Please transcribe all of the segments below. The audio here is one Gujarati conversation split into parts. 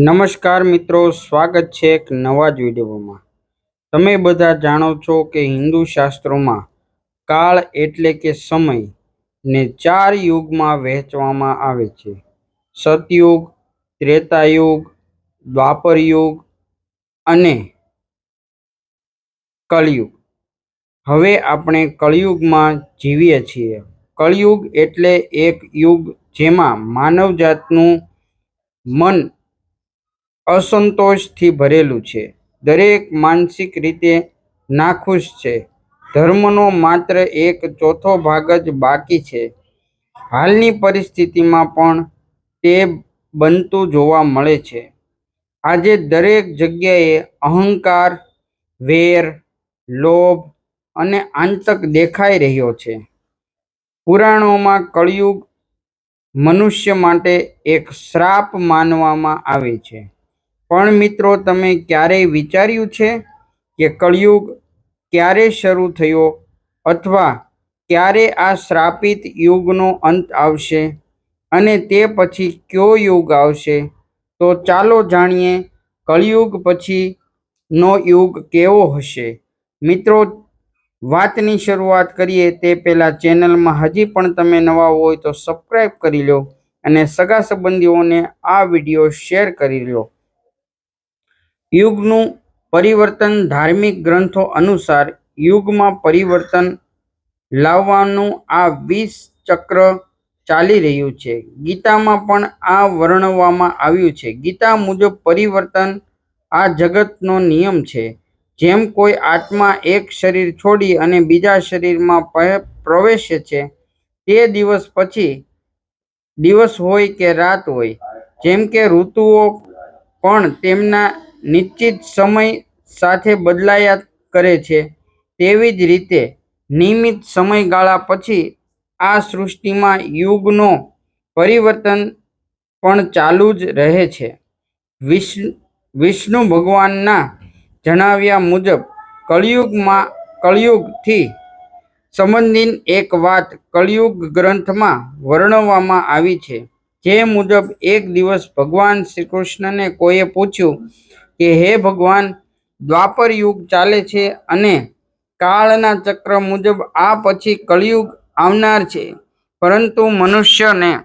નમસ્કાર મિત્રો, સ્વાગત છે એક નવા જ વિડીયોમાં. તમે બધા જાણો છો કે હિન્દુ શાસ્ત્રોમાં કાળ એટલે કે સમય ને ચાર યુગમાં વહેંચવામાં આવે છે. સતયુગ, ત્રેતાયુગ દ્વાપર યુગ અને કળિયુગ. હવે આપણે કળિયુગમાં જીવીએ છીએ. કળિયુગ એટલે એક યુગ જેમાં માનવજાતનું મન અસંતોષથી ભરેલું છે. દરેક માનસિક રીતે નાખુશ છે. ધર્મનો માત્ર એક ચોથો ભાગ જ બાકી છે. હાલની પરિસ્થિતિમાં પણ તે બનતું જોવા મળે છે. આજે દરેક જગ્યાએ અહંકાર, વેર, લોભ અને આંતક દેખાઈ રહ્યો છે. પુરાણોમાં કળિયુગ મનુષ્ય માટે એક શ્રાપ માનવામાં આવે છે. પણ મિત્રો, તમે ક્યારેય વિચાર્યું છે કે કળિયુગ ક્યારે શરૂ થયો અથવા ક્યારે આ શ્રાપિત યુગનો અંત આવશે અને તે પછી કયો યુગ આવશે? તો ચાલો જાણીએ કળિયુગ પછીનો યુગ કેવો હશે. મિત્રો, વાતની શરૂઆત કરીએ તે પહેલાં ચેનલમાં હજી પણ તમે નવા હોય તો સબસ્ક્રાઈબ કરી લો અને સગા સંબંધીઓને આ વીડિયો શેર કરી લો. યુગનું પરિવર્તન ધાર્મિક ગ્રંથો અનુસાર યુગમાં પરિવર્તન લાવવાનું આ વીસ ચક્ર ચાલી રહ્યું છે. ગીતામાં પણ આ વર્ણવવામાં આવ્યું છે. ગીતા મુજબ પરિવર્તન આ જગતનો નિયમ છે. જેમ કોઈ આત્મા એક શરીર છોડી અને બીજા શરીરમાં પ્રવેશે છે, તે દિવસ પછી દિવસ હોય કે રાત હોય. જેમ કે ઋતુઓ પણ તેમના નિશ્ચિત સમય સાથે બદલાયા કરે છે. તેવી જ રીતે નિયમિત સમયગાળા પછી આ સૃષ્ટિમાં યુગનો પરિવર્તન પણ ચાલુ જ રહે છે. વિષ્ણુ વિષ્ણુ ભગવાનના જણાવ્યા મુજબ, કળિયુગમાં, કળિયુગથી સંબંધિત એક વાત કળિયુગ ગ્રંથમાં વર્ણવવામાં આવી છે. જે મુજબ એક દિવસ ભગવાન શ્રી કૃષ્ણને કોઈએ પૂછ્યું કે હે ભગવાન, દ્વાપર યુગ ચાલે છે અને કાળના ચક્ર મુજબ આ પછી કળિયુગ આવનાર છે. પરંતુ મનુષ્યને,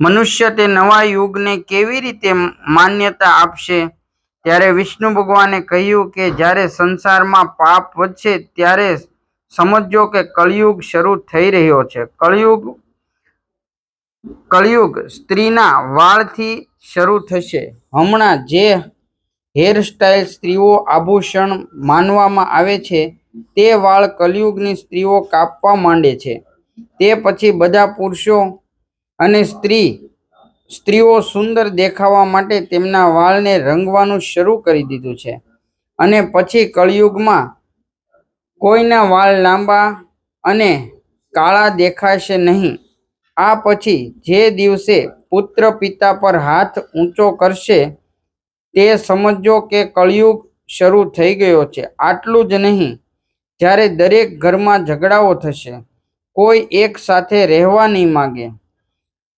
મનુષ્ય તે નવા યુગને કેવી રીતે માન્યતા આપશે? ત્યારે વિષ્ણુ ભગવાને કહ્યું કે જ્યારે સંસારમાં પાપ વધશે ત્યારે સમજો કે કળિયુગ શરૂ થઈ રહ્યો છે. કળિયુગ કળિયુગ સ્ત્રીના વાળથી શરૂ થશે. હમણાં જે હેરસ્ટાઇલ સ્ત્રીઓ આભૂષણ માનવામાં આવે છે, તે વાળ કળિયુગની સ્ત્રીઓ કાપવા માંડે છે. તે પછી બધા પુરુષો અને સ્ત્રી, સ્ત્રીઓ સુંદર દેખાવા માટે તેમના વાળને રંગવાનું શરૂ કરી દીધું છે. અને પછી કળિયુગમાં કોઈના વાળ લાંબા અને કાળા દેખાશે નહીં. આ પછી જે દિવસે પુત્ર પિતા પર હાથ ઊંચો કરશે, તે સમજો કે કળિયુગ શરૂ થઈ ગયો છે. આટલું જ નહીં, જ્યારે દરેક ઘરમાં ઝઘડાઓ થશે, કોઈ એક સાથે રહેવા નહીં માગે.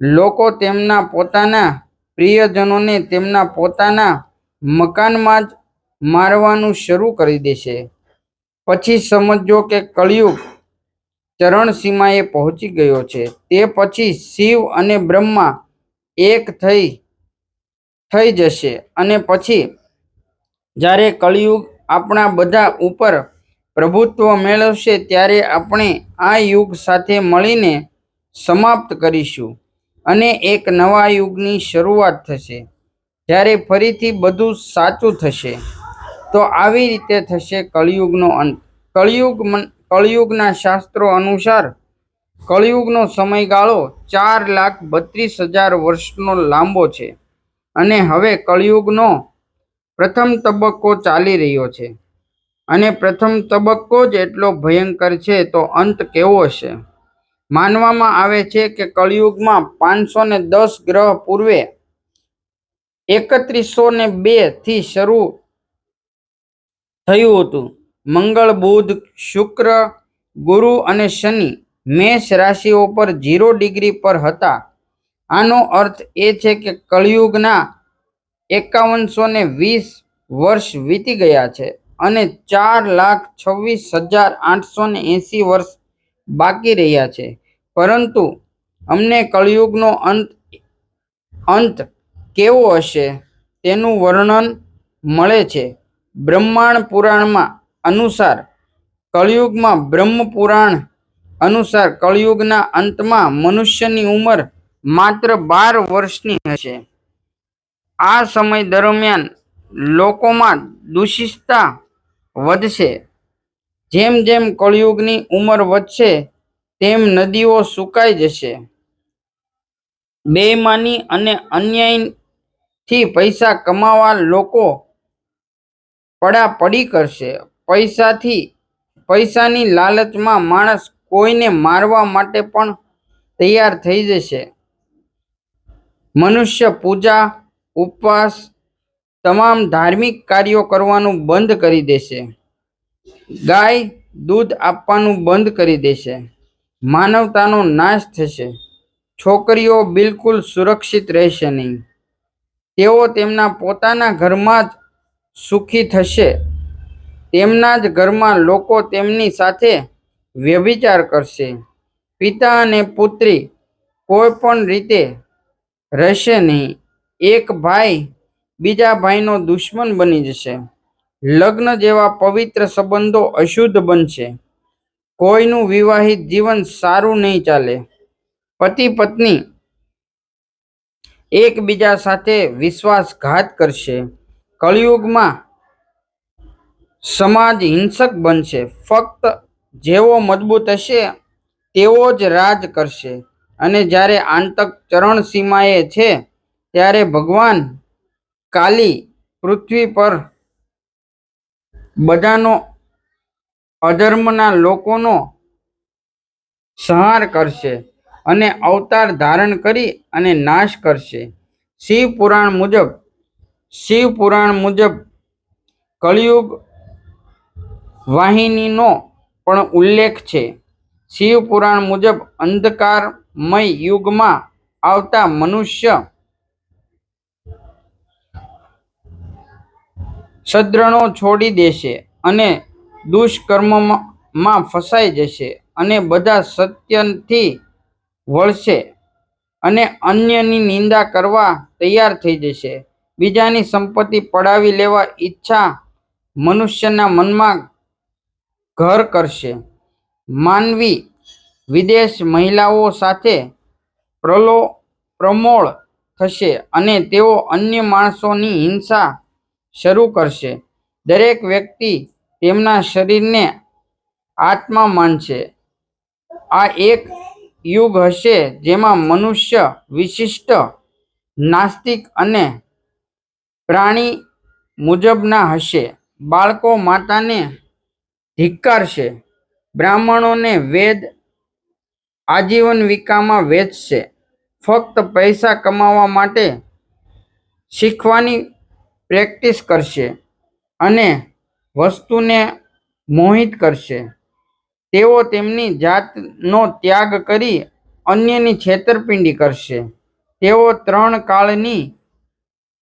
લોકો તેમના પોતાના પ્રિયજનોને તેમના પોતાના મકાનમાં જ મારવાનું શરૂ કરી દેશે. પછી સમજો કે કળિયુગ ચરણસીમાએ પહોંચી ગયો છે. તે પછી શિવ અને બ્રહ્મા એક થઈ થઈ જશે અને પછી જ્યારે કળિયુગ આપણા બધા ઉપર પ્રભુત્વ મેળવશે ત્યારે આપણે આ યુગ સાથે મળીને સમાપ્ત કરીશું અને એક નવા યુગની શરૂઆત થશે. જ્યારે ફરીથી બધું સાચું થશે, તો આવી રીતે થશે કળિયુગનો અંત. કળિયુગ કળિયુગના શાસ્ત્રો અનુસાર કળિયુગનો સમયગાળો ચાર લાખ બત્રીસ હજાર વર્ષનો લાંબો છે અને હવે કળિયુગનો પ્રથમ તબક્કો ચાલી રહ્યો છે. અને પ્રથમ તબક્કો જ એટલો ભયંકર છે તો અંત કેવો હશે? માનવામાં આવે છે કે કળિયુગમાં પાંચસો ને દસ ગ્રહ પૂર્વે એકત્રીસો ને બેથી શરૂ થયું હતું. મંગળ, બુધ, શુક્ર, ગુરુ અને શનિ મેષ રાશિઓ પર ઝીરો ડિગ્રી પર હતા. આનો અર્થ એ છે કે કળિયુગના એકાવનસો ને વીસ વર્ષ વીતી ગયા છે અને ચાર લાખ છવ્વીસ હજાર આઠસો ને એંસી વર્ષ બાકી રહ્યા છે. પરંતુ અમને કળિયુગનો અંત અંત કેવો હશે તેનું વર્ણન મળે છે. બ્રહ્માંડ પુરાણમાં અનુસાર કળિયુગમાં બ્રહ્મ પુરાણ અનુસાર કળિયુગના અંતમાં મનુષ્યની ઉંમર માત્ર બાર વર્ષની હશે. આ સમય દરમિયાન લોકોમાં દૂષિતતા વધશે. જેમ જેમ કળિયુગની ઉંમર વધશે, તેમ નદીઓ સુકાઈ જશે. બેમાની અને અન્યાયથી પૈસા કમાવા લોકો પડાપડી કરશે. પૈસાથી, પૈસાની લાલચમાં માણસ કોઈને મારવા માટે પણ તૈયાર થઈ જશે. મનુષ્ય પૂજા, ઉપવાસ, તમામ ધાર્મિક કાર્યો કરવાનું બંધ કરી દેશે. ગાય દૂધ આપવાનું બંધ કરી દેશે. માનવતાનો નાશ થશે. છોકરીઓ બિલકુલ સુરક્ષિત રહેશે નહીં. તેઓ તેમના પોતાના ઘરમાં જ સુખી થશે. તેમના જ ઘરમાં લોકો તેમની સાથે વ્યભિચાર કરશે. પિતા અને પુત્રી કોઈ પણ રીતે રહેશે નહીં. એક ભાઈ બીજા ભાઈનો દુશ્મન બની જશે. લગ્ન જેવા પવિત્ર સંબંધો અશુદ્ધ બનશે. કોઈનું વિવાહિત જીવન સારું નહીં ચાલે. પતિ પત્ની એકબીજા સાથે વિશ્વાસઘાત કરશે. કળિયુગમાં સમાજ હિંસક બનશે. ફક્ત જેવો મજબૂત હશે, તેવો જ રાજ કરશે. અને જ્યારે આંતક ચરણ સીમાએ છે, ત્યારે ભગવાન કાલી પૃથ્વી પર બધાનો અધર્મના લોકોનો સંહાર કરશે અને અવતાર ધારણ કરી અને નાશ કરશે. શિવ પુરાણ મુજબ શિવ પુરાણ મુજબ કળિયુગ વાહિનીનો પણ ઉલ્લેખ છે. શિવ પુરાણ મુજબ અંધકારમય યુગમાં આવતા મનુષ્ય સદ્રણો છોડી દેશે અને દુષ્કર્મમાં ફસાઈ જશે અને બધા સત્યથી વળશે અને અન્યની નિંદા કરવા તૈયાર થઈ જશે. બીજાની સંપત્તિ પડાવી લેવા ઈચ્છા મનુષ્યના મનમાં ઘર કરશે. માનવી વિદેશ મહિલાઓ સાથે પ્રલો, પ્રમોળ થશે અને તેઓ અન્ય માણસોની હિંસા શરૂ કરશે. દરેક વ્યક્તિ તેમના શરીરને આત્મા માનશે. આ એક યુગ હશે જેમાં મનુષ્ય વિશિષ્ટ, નાસ્તિક અને પ્રાણી મુજબના હશે. બાળકો માતાને ધિક્કારશે. બ્રાહ્મણોને વેદ આજીવન વિકામાં વેચશે. ફક્ત પૈસા કમાવા માટે શીખવાની પ્રેક્ટિસ કરશે અને વસ્તુને મોહિત કરશે. તેઓ તેમની જાતનો ત્યાગ કરી અન્યની છેતરપિંડી કરશે. તેઓ ત્રણ કાળની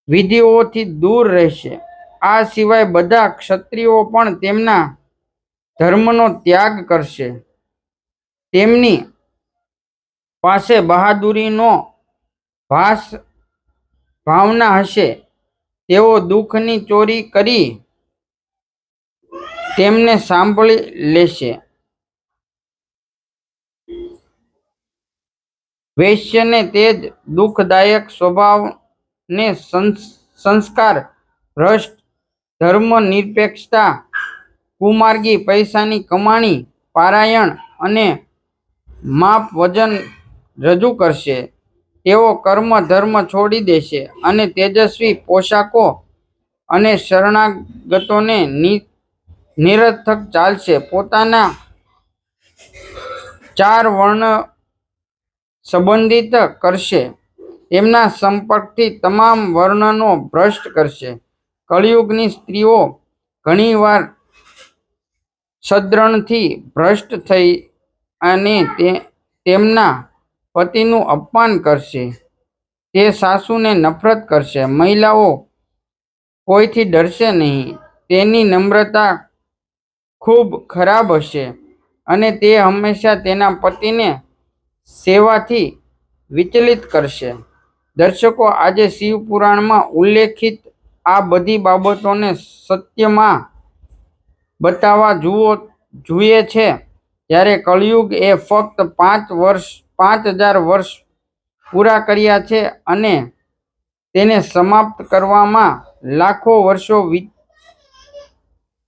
વિધિઓથી દૂર રહેશે. આ સિવાય બધા ક્ષત્રિયો પણ તેમના ધર્મનો ત્યાગ કરશે. તેમની પાસે બહાદુરીનો ભાસ ભાવના હશે. તેઓ દુઃખની ચોરી કરી તેમને સાંભળી લેશે. વૈશ્યને તે જ દુઃખદાયક સ્વભાવને સંસ- સંસ્કાર, ભ્રષ્ટ ધર્મ નિરપેક્ષતા કુમાર્ગી પૈસાની કમાણી, પારાયણ અને માપ વજન રજૂ કરશે. તેઓ કર્મ, ધર્મ છોડી દેશે અને તેજસ્વી પોશાકો અને શરણાગતોને નિરર્થક ચાલશે. પોતાના ચાર વર્ણ સંબંધિત કરશે. તેમના સંપર્કથી તમામ વર્ણનો ભ્રષ્ટ કરશે. કળિયુગની સ્ત્રીઓ ઘણીવાર સદ્રણથી ભ્રષ્ટ થઈ અને તે તેમના પતિનું અપમાન કરશે. તે સાસુને નફરત કરશે. મહિલાઓ કોઈથી ડરશે નહીં. તેની નમ્રતા ખૂબ ખરાબ હશે અને તે હંમેશા તેના પતિને સેવાથી વિચલિત કરશે. દર્શકો, આજે શિવ પુરાણમાં ઉલ્લેખિત આ બધી બાબતોને સત્યમાં બતાવવા જુઓ જુએ છે. જ્યારે કળિયુગ એ ફક્ત પાંચ વર્ષ, પાંચ હજાર વર્ષ પૂરા કર્યા છે અને તેને સમાપ્ત કરવામાં લાખો વર્ષો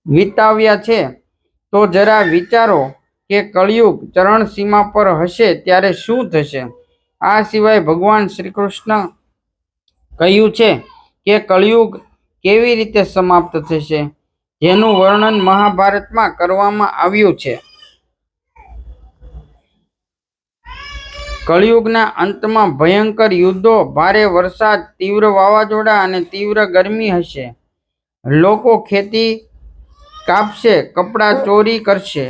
વિતાવ્યા છે. તો જરા વિચારો કે કળિયુગ ચરણસીમા પર હશે ત્યારે શું થશે? આ સિવાય ભગવાન શ્રી કૃષ્ણ કહ્યું છે કે કળિયુગ કેવી રીતે સમાપ્ત થશે? જેનું વર્ણન મહાભારતમાં કરવામાં આવ્યું છે. કળિયુગના અંતમાં ભયંકર યુદ્ધો, ભારે વરસાદ, તીવ્ર વાવાઝોડા અને તીવ્ર ગરમી હશે. લોકો ખેતી કાપશે, કપડાં ચોરી કરશે,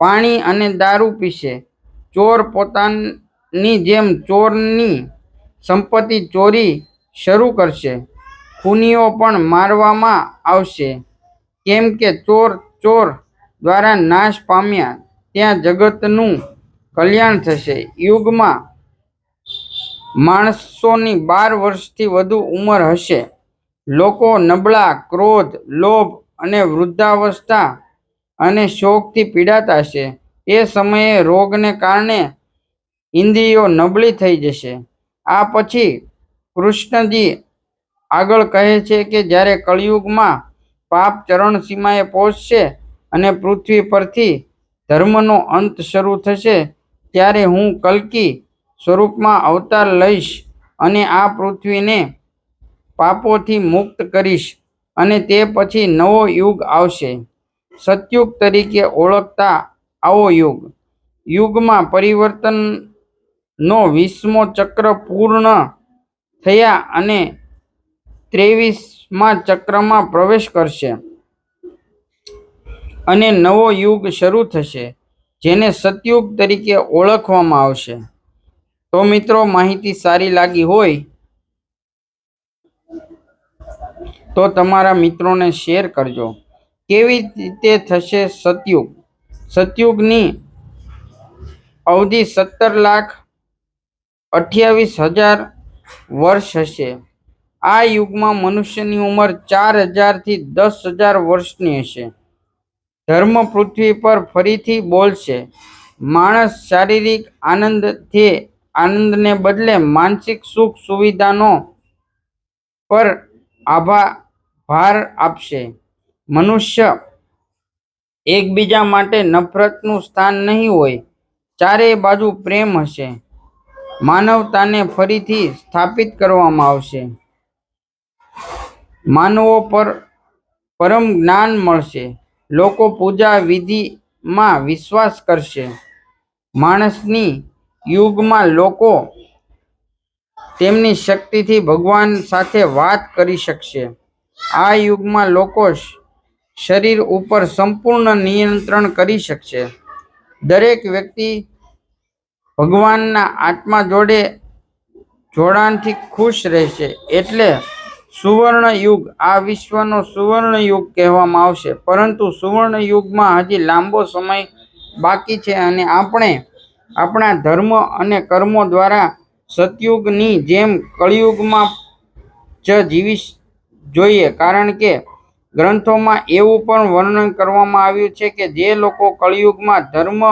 પાણી અને દારૂ પીશે. ચોર પોતાની જેમ ચોરની સંપત્તિ ચોરી શરૂ કરશે. ખૂનીઓ પણ મારવામાં આવશે. કેમ કે ચોર ચોર દ્વારા નાશ પામ્યા ત્યાં જગતનું કલ્યાણ થશે. યુગમાં માણસોની બાર વર્ષથી વધુ ઉંમર હશે. લોકો નબળા, ક્રોધ, લોભ અને વૃદ્ધાવસ્થા અને શોકથી પીડાતા હશે. એ સમયે રોગને કારણે ઇન્દ્રિયો નબળી થઈ જશે. આ પછી કૃષ્ણજી આગળ કહે છે કે જ્યારે કળિયુગમાં પાપ ચરણ સીમાએ પહોંચશે અને પૃથ્વી પરથી ધર્મનો અંત શરૂ થશે, ત્યારે હું કલ્કી સ્વરૂપમાં અવતાર લઈશ અને આ પૃથ્વીને પાપોથી મુક્ત કરીશ અને તે પછી નવો યુગ આવશે. સતયુગ તરીકે ઓળખતા આવો યુગ. યુગમાં પરિવર્તનનો વીસમો ચક્ર પૂર્ણ થયા અને ત્રેવીસમા ચક્રમાં પ્રવેશ કરશે. અને નવો યુગ શરૂ થશે, જેને સતયુગ તરીકે ઓળખવામાં આવશે. તો મિત્રો, માહિતી સારી લાગી હોય તો તમારા મિત્રોને શેર કરજો. કેવી રીતે થશે સતયુગ? સતયુગની અવધિ સત્તર લાખ અઠ્યાવીસ હજાર વર્ષ હશે. આ યુગમાં મનુષ્યની ઉંમર ચાર હજારથી દસ હજાર વર્ષની હશે. ધર્મ પૃથ્વી પર ફરીથી બોલશે. માણસ શારીરિક આનંદથી આનંદને બદલે માનસિક સુખ સુવિધાનો પર આભા ભાર આપશે. મનુષ્ય એકબીજા માટે નફરતનું સ્થાન નહીં હોય ચારે બાજુ પ્રેમ હશે. માનવતાને ફરીથી સ્થાપિત કરવામાં આવશે. માનવો પર પરમ જ્ઞાન મળશે. લોકો પૂજા વિધિમાં વિશ્વાસ કરશે. માણસની યુગમાં લોકો તેમની શક્તિથી ભગવાન સાથે વાત કરી શકશે. આ યુગમાં લોકો શરીર ઉપર સંપૂર્ણ નિયંત્રણ કરી શકશે. દરેક વ્યક્તિ ભગવાનના આત્મા જોડે જોડાણથી ખુશ રહેશે. એટલે સુવર્ણ યુગ આ વિશ્વનો સુવર્ણ યુગ કહેવામાં આવશે. પરંતુ સુવર્ણ યુગમાં હજી લાંબો સમય બાકી છે અને આપણે આપણા ધર્મ અને કર્મો દ્વારા સતયુગની જેમ કળિયુગમાં જ જીવી જોઈએ. કારણ કે ગ્રંથોમાં એવું પણ વર્ણન કરવામાં આવ્યું છે કે જે લોકો કળિયુગમાં ધર્મ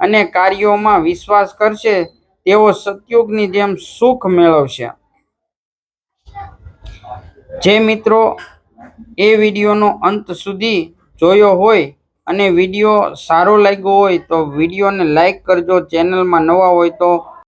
અને કાર્યોમાં વિશ્વાસ કરશે, તેઓ સતયુગની જેમ સુખ મેળવશે. જે મિત્રો એ વિડીયોનો અંત સુધી જોયો હોય અને વીડિયો સારો લાગ્યો હોય તો વિડીયોને લાઈક કરજો, ચેનલમાં નવા હોય તો